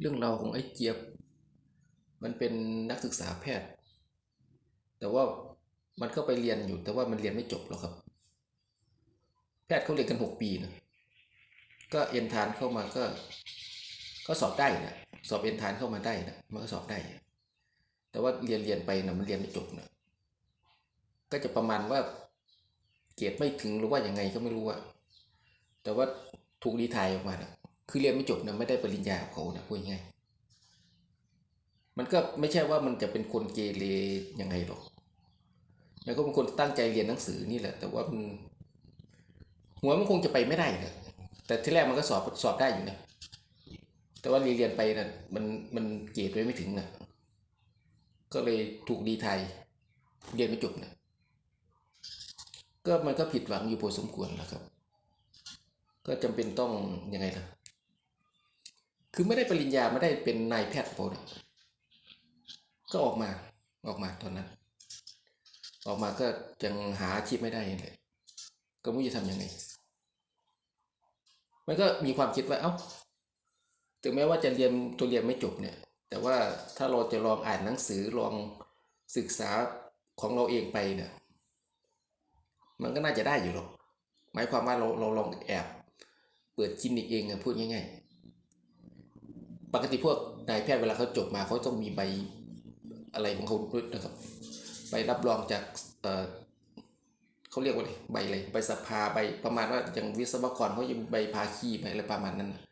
เรื่องราวของไอ้เจี๊ยบ มันเป็นนักศึกษาแพทย์ แต่ว่ามันก็ไปเรียนอยู่แต่ว่ามันเรียนไม่จบหรอกครับ แพทย์เขาเรียนกันหกปีนะก็เอ็นทานเข้ามาก็ ก็สอบได้นะสอบเอ็นทานเข้ามาได้นะมันก็สอบได้ แต่ว่าเรียนเรียนไปนะมันเรียนไม่จบนะก็จะประมาณว่าเกรดไม่ถึงหรือว่าอยังไงก็ไม่รู้อะแต่ว่าถูกรีไทายออกมานะ คือเรียนไม่จบนะไม่ได้ปริญญาของเขานะพูดง่ายมันก็ไม่ใช่ว่ามันจะเป็นคนเกเรยังไงหรอกมันก็เป็นคนตั้งใจเรียนหนังสือนี่แหละ แต่ว่ามันหัวมันคงจะไปไม่ได้นะแต่ที่แรกมันก็สอบสอบได้อยู่นะแต่ว่าเรียนไปนะมันมันเกรดไว้ไม่ถึงนะก็เลยถูกดีไทยเรียนไม่จบนะก็มันก็ผิดหวังอยู่พอสมควรนะครับ ก็จำเป็นต้องยังไงล่ะ คือไม่ได้ปริญญาไม่ได้เป็นนายแพทย์พอเนี่ก็ออกมาออกมาตอนนั้น ออกมาก็ยังหาอาชีพไม่ได้เลยก็ไม่รู้จะทำยังไง มันก็มีความคิดว่า เอ้า ถึงแม้ว่าจะเรียนตัวเรียนไม่จบเนี่ย แต่ว่าถ้าเราจะลองอ่านหนังสือลองศึกษาของเราเองไปเนี่ย มันก็น่าจะได้อยู่หรอก หมายความว่าเราเราลองแอบ เปิดคลินิกเองอะพูดง่ายๆ ปกติพวกนายแพทย์เวลาเขาจบมาเขาต้องมีใบอะไรของเขาด้วยนะครับใบรับรองจากเออเขาเรียกว่าอะไรใบอะไรใบสภาใบประมาณว่าอย่างวิศวกรเขาจะมีใบพาคีใบอะไรประมาณนั้นนะ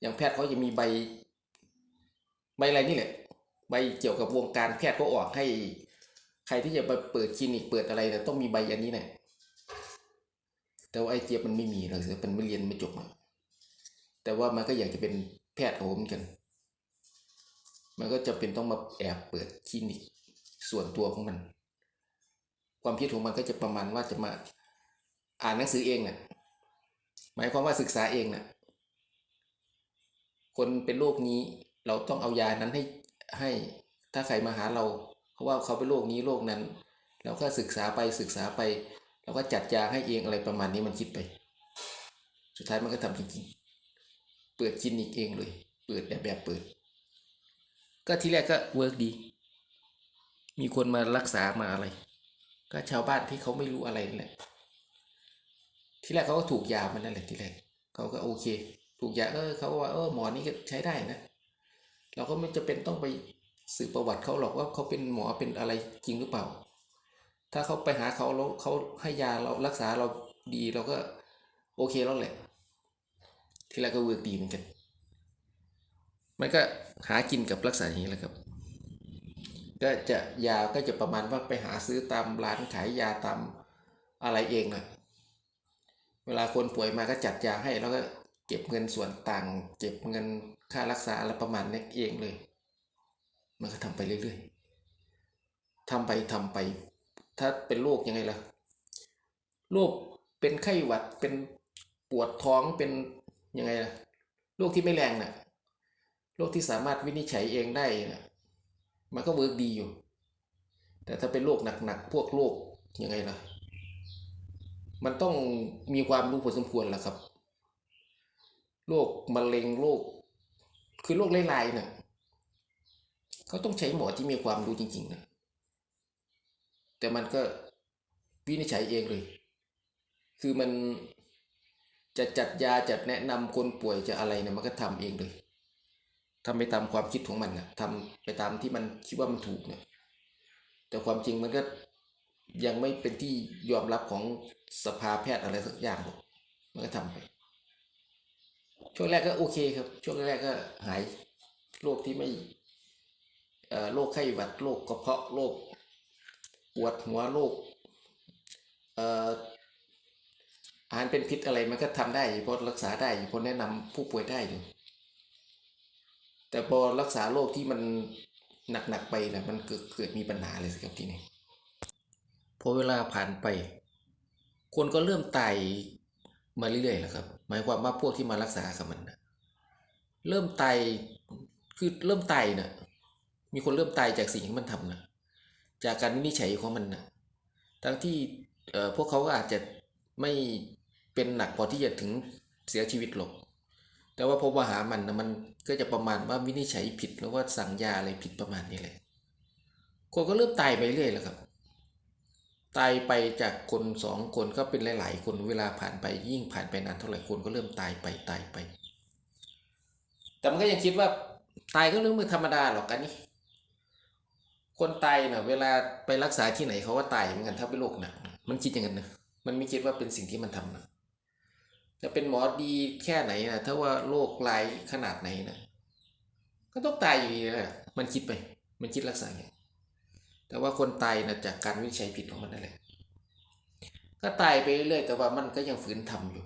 อย่างแพทย์เขาจะมีใบใบอะไรนี่แหละใบเกี่ยวกับวงการแพทย์เขาออกให้ ใครที่จะไปเปิดคลินิกเปิดอะไรนี่ต้องมีใบอันนี้แหละแต่ว่าไอ้เจี๊ยบมันไม่มีเลยเป็นไม่เรียนไม่จบอะแต่ว่ามันก็อยากจะเป็น แพทย์ขอมเหมกัน มันก็จะเป็นต้องมาแอบเปิดคลินิกส่วนตัวของมัน ความคิดของมันก็จะประมาณว่าจะมาอ่านหนังสือเองเนี่ยหมายความว่าศึกษาเองเนี่ยคนเป็นโรคนี้เราต้องเอายานั้นให้ให้ถ้าใครมาหาเราเพราะว่าเขาเป็นโรคนี้โรคนั้น เราก็ศึกษาไปศึกษาไปเราก็จัดยาให้เองอะไรประมาณนี้มันคิดไป สุดท้ายมันก็ทำจริงๆ เปิดคลินิกเองเลย เปิดแบบแบบเปิด ก็ทีแรกก็เวิร์กดี มีคนมารักษามาอะไร ก็ชาวบ้านที่เขาไม่รู้อะไรนั่นแหละ ที่แรกเขาก็ถูกยามันนั่นแหละที่แรกเขาก็โอเค ถูกยาเออเขาว่าเออหมอนี่ก็ใช้ได้นะ เราก็ไม่จะเป็นต้องไปสืบประวัติเขาหรอกว่าเขาเป็นหมอเป็นอะไรจริงหรือเปล่า ถ้าเขาไปหาเขาแล้วเขาให้ยาเรารักษาเราดีเราก็โอเคแล้วแหละ ที่แรกก็เวิร์กดีเหมือนกัน มันก็หากินกับรักษาอย่างนี้แหละครับ ก็จะยาก็จะประมาณว่าไปหาซื้อตามร้านขายยาตามอะไรเองนะเวลาคนป่วยมาก็จัดยาให้แล้วก็เก็บเงินส่วนต่างเก็บเงินค่ารักษาอะไรประมาณนี้เองเลย มันก็ทำไปเรื่อยๆทำไปทำไป ถ้าเป็นโรคยังไงล่ะโรคเป็นไข้หวัดเป็นปวดท้องเป็น ยังไงล่ะโรคที่ไม่แรงน่ะโรคที่สามารถวินิจฉัยเองได้น่ะมันก็เวิร์กดีอยู่ แต่ถ้าเป็นโรคหนักๆพวกโรคยังไงล่ะ มันต้องมีความรู้พอสมควรแหละครับโรคมะเร็งโรคคือโรคไล่ๆน่ะเขาต้องใช้หมอที่มีความรู้จริงๆนะแต่มันก็วินิจฉัยเองเลย คือมัน จะจัดยาจัดแนะนำคนป่วยจะอะไรเนี่ยมันก็ทำเองเลยทำไปตามความคิดของมันนะทำไปตามที่มันคิดว่ามันถูกเนี่ย แต่ความจริงมันก็ยังไม่เป็นที่ยอมรับของสภาแพทย์อะไรสักอย่างหรอกมันก็ทำไป ช่วงแรกก็โอเคครับ ช่วงแรกก็หายโรคที่ไม่เอ่อโรคไข้หวัดโรคกระเพาะโรคปวดหัวโรคเอาหารเป็นพิษอะไรมันก็ทำได้เพราะรักษาได้เพราะแนะนำผู้ป่วยได้อยู่แต่พอรักษาโรคที่มันหนักๆไปนะมันเกิดเกิดมีปัญหาเลยสิครับทีนี้พอเวลาผ่านไป คนก็เริ่มตายมาเรื่อยๆแล้วครับ หมายความว่าพวกที่มารักษากับมันนะเริ่มตายคือเริ่มตายนะมีคนเริ่มตายจากสิ่งที่มันทำนะจากการวินิจฉัยของมันนะทั้งที่พวกเขาก็อาจจะ ไม่เป็นหนักพอที่จะถึงเสียชีวิตหรอก แต่ว่าพอมาหามันนะมันก็จะประมาณว่าวินิจฉัยผิดหรือว่าสั่งยาอะไรผิดประมาณนี้เลยคนก็เริ่มตายไปเรื่อยแล้วครับ ตายไปจากคนสองคนก็เป็นหลาย ๆ คนเวลาผ่านไปยิ่งผ่านไปนานเท่าไหร่คนก็เริ่มตายไปตายไป แต่มันก็ยังคิดว่าตายก็เรื่องมือธรรมดาหรอกกันนี่คนตายเนะ่ะเวลาไปรักษาที่ไหนเขาว่าตายเหมือนกันถ้าเป็นโรคหนักมันคิดอย่างนั้นนะ มันไม่คิดว่าเป็นสิ่งที่มันทำนะจะเป็นหมอดีแค่ไหนนะถ้าว่าโรคร้ายขนาดไหนนะก็ต้องตายอยู่ดีแหละมันคิดไป มันคิดรักษาอย่างแต่ว่าคนตายนะจากการวิจัยผิดของมันนั่นแหละก็ตายไปเรื่อยแต่ว่ามันก็ยังฝืนทำอยู่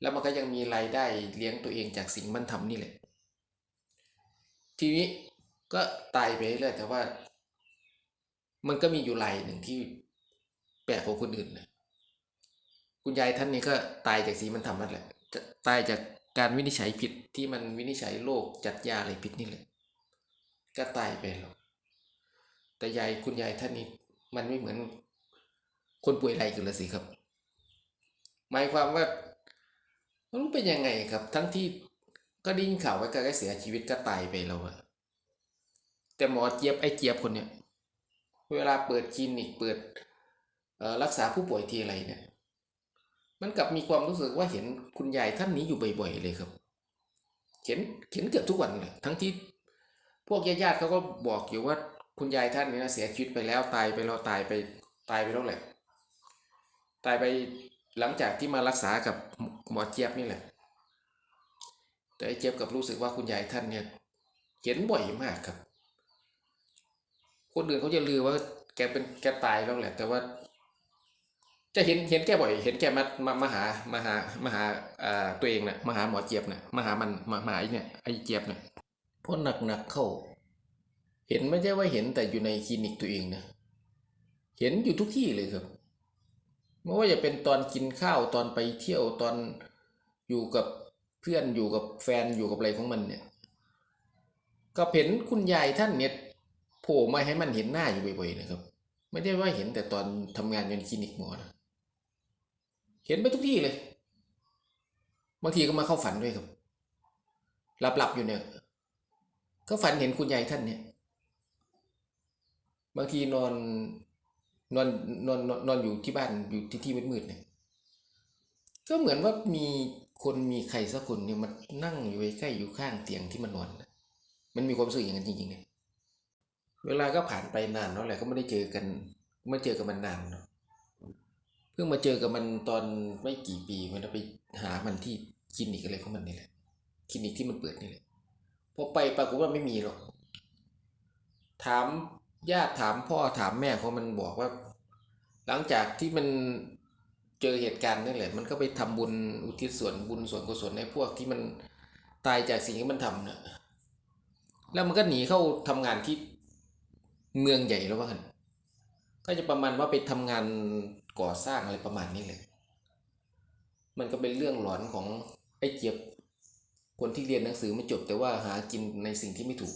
แล้วมันก็ยังมีรายได้เลี้ยงตัวเองจากสิ่งมันทำนี่แหละ ทีนี้ก็ตายไปเรื่อยแต่ว่า มันก็มีอยู่รายหนึ่งที่แปลกกว่าคนอื่นนะ คุณยายท่านนี้ก็ตายจากสีมันทำนั่นแหละ ตายจากการวินิจฉัยผิดที่มันวินิจฉัยโรคจัดยาอะไรผิดนี่แหละ ก็ตายไปแล้วแต่ยายคุณยายท่านนี้มันไม่เหมือนคนป่วยไรกันละสิครับ หมายความว่ามันเป็นยังไงครับ ทั้งที่ก็ดยินข่าวว่าแกก็เสียชีวิตก็ตายไปแล้วอะแต่หมอเจี๊ยบไอ้เจี๊ยบคนเนี้ยเวลาเปิดคลินิกเปิดรักษาผู้ป่วยทีอะไรเนี่ย มันกลับมีความรู้สึกว่าเห็นคุณยายท่านนี้อยู่บ่อยๆเลยครับ เห็นเห็นเกือบทุกวันเลยทั้งที่พวกญาติๆเขาก็บอกอยู่ว่าคุณยายท่านนี้นะเสียชีวิตไปแล้วตายไปแล้วตายไปตายไปแล้วแหละตายไปหลังจากที่มารักษากับหมอเจี๊ยบนี่แหละ แต่ไอ้เจี๊ยบกับรู้สึกว่าคุณยายท่านเนี่ยเห็นบ่อยมากครับ คนอื่นเขาจะลือว่าแกเป็นแกตายแล้วแหละ แต่ว่า จะเห็นเห็นแกบ่อย เห็นแกมามามาหามาหามาหาอ่าตัวเองนะ่ะมาหาหมอเจี๊ยบนะ่ะมาหามันมามาหาไอ้เนี่ยไอ้เจี๊ยบเนี่ยพราะหนักหนักเข้า เห็นไม่ใช่ว่าเห็นแต่อยู่ในคลินิกตัวเองนะเห็นอยู่ทุกที่เลยครับไม่ว่าจะเป็นตอนกินข้าวตอนไปเที่ยวตอนอยู่กับเพื่อนอยู่กับแฟนอยู่กับอะไรของมันเนี่ย ก็เห็นคุณยายท่านเนี่ยโผล่มาให้มันเห็นหน้าอยู่บ่อยๆนะครับ ไม่ได้ว่าเห็นแต่ตอนทำงานอยู่ในคลินิกหมอนะ เห็นไปทุกที่เลย บางทีก็มาเข้าฝันด้วยครับ หลับๆอยู่เนี่ย ก็ฝันเห็นคุณยายท่านเนี่ย บางทีนอนนอนนอนนอนอยู่ที่บ้านอยู่ที่ที่มืดๆเนี่ย ก็เหมือนว่ามีคนมีใครสักคนเนี่ยมันนั่งอยู่ใกล้ๆอยู่ข้างเตียงที่มันนอน มันมีความรู้สึกอย่างนั้นจริงๆเนี่ย เวลาก็ผ่านไปนานเนาะแหละก็ไม่ได้เจอกัน ไม่เจอกับมันนานเนาะ พิ่งมาเจอกับมันตอนไม่กี่ปีมันไปหามันที่คลินิกอะไรของมันนี่แหละคลินิกที่มันเปิดนี่แหละพอไปปรากฏว่าไม่มีหรอก ถามญาติถามพ่อถามแม่เขามันบอกว่า หลังจากที่มันเจอเหตุการณ์นั่แหละ มันก็ไปทำบุญอุทิศส่วนบุญส่วนกุศลในพวกที่มันตายจากสิ่งที่มันทำเนะแล้วมันก็หนีเข้าทำงานที่เมืองใหญ่แล้วว่ากันก็จะประมาณว่าไปทำงาน ก่อสร้างอะไรประมาณนี้เลย มันก็เป็นเรื่องหลอนของไอ้เจี๊ยบคนที่เรียนหนังสือไม่จบแต่ว่าหากินในสิ่งที่ไม่ถูก